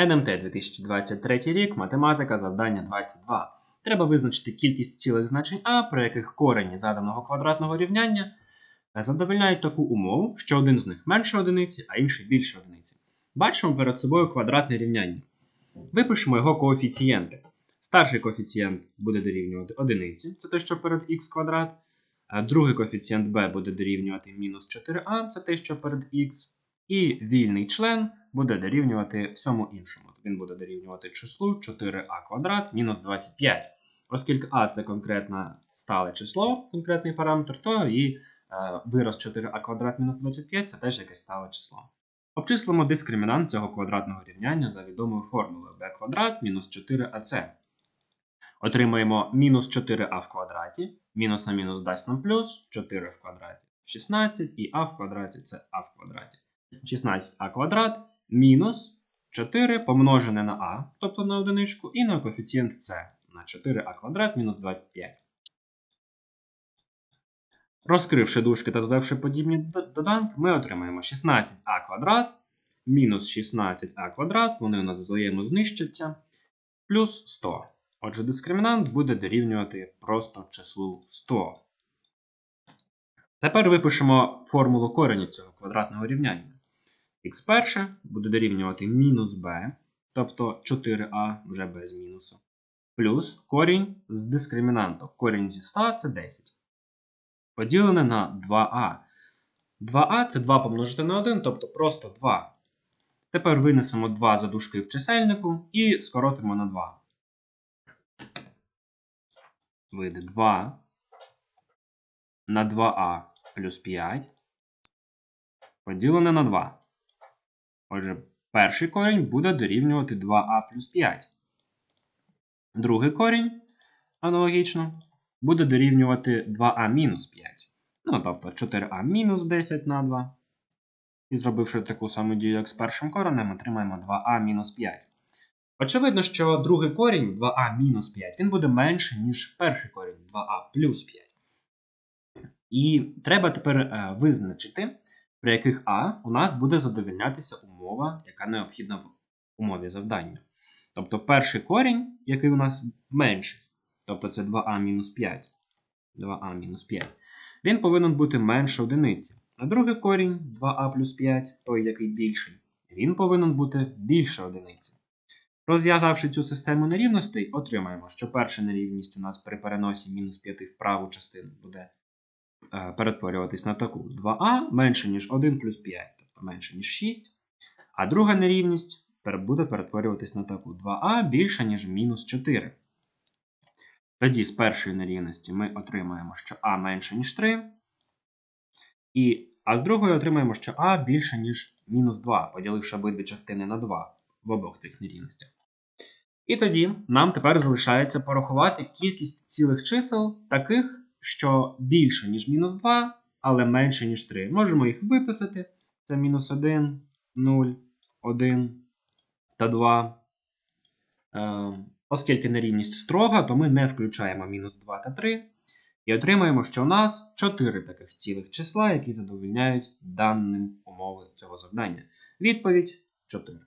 НМТ 2023 рік, математика, завдання 22. Треба визначити кількість цілих значень А, при яких корені заданого квадратного рівняння е, задовольняють таку умову, що один з них менше одиниці, а інший більше одиниці. Бачимо перед собою квадратне рівняння. Випишемо його коефіцієнти. Старший коефіцієнт буде дорівнювати одиниці, це те, що перед х квадрат. Другий коефіцієнт b буде дорівнювати мінус 4а, це те, що перед х. І вільний член буде дорівнювати всьому іншому. Він буде дорівнювати числу 4а квадрат мінус 25. Оскільки а це конкретне стале число, конкретний параметр, то і е, вираз 4а квадрат мінус 25 це теж якесь стале число. Обчислимо дискримінант цього квадратного рівняння за відомою формулою b квадрат мінус 4ac. Отримаємо мінус 4а в квадраті, мінус на мінус дасть нам плюс, 4 в квадраті 16 і а в квадраті це а в квадраті. 16а квадрат мінус 4 помножене на а, тобто на одиничку, і на коефіцієнт c на 4а квадрат мінус 25. Розкривши дужки та звевши подібні доданки, ми отримаємо 16а квадрат мінус 16а квадрат, вони у нас взаємознищаться, плюс 100. Отже, дискримінант буде дорівнювати просто числу 100. Тепер випишемо формулу коренів цього квадратного рівняння. Х перше буде дорівнювати мінус b, тобто 4а вже без мінусу, плюс корінь з дискримінанту. Корінь зі 100 це 10. Поділене на 2а. 2а це 2 помножити на 1, тобто просто 2. Тепер винесемо 2 за дужки в чисельнику і скоротимо на 2. Вийде 2 на 2а плюс 5 поділене на 2. Отже, перший корінь буде дорівнювати 2а плюс 5. Другий корінь, аналогічно, буде дорівнювати 2а мінус 5. Ну, тобто 4а мінус 10 на 2. І зробивши таку саму дію, як з першим коренем, отримаємо 2а мінус 5. Очевидно, що другий корінь 2а мінус 5 він буде менший, ніж перший корінь 2а плюс 5. І треба тепер е, визначити, при яких А у нас буде задовільнятися умова, яка необхідна в умові завдання. Тобто перший корінь, який у нас менший, тобто це 2а мінус 5, 2а мінус 5, він повинен бути менше одиниці. А другий корінь 2а плюс 5, той, який більший, він повинен бути більше одиниці. Розв'язавши цю систему нерівностей, отримаємо, що перша нерівність у нас при переносі мінус 5 в праву частину буде е, перетворюватись на таку 2а менше, ніж 1 плюс 5, тобто менше, ніж 6. А друга нерівність буде перетворюватись на таку 2а більше, ніж мінус 4. Тоді з першої нерівності ми отримаємо, що а менше, ніж 3. І, а з другої отримаємо, що а більше, ніж мінус 2, поділивши обидві частини на 2 в обох цих нерівностях. І тоді нам тепер залишається порахувати кількість цілих чисел, таких, що більше, ніж мінус 2, але менше, ніж 3. Можемо їх виписати. Це мінус 1, 0, 1 та 2. Е, оскільки нерівність строга, то ми не включаємо мінус 2 та 3. І отримаємо, що у нас 4 таких цілих числа, які задовольняють даним умови цього завдання. Відповідь 4.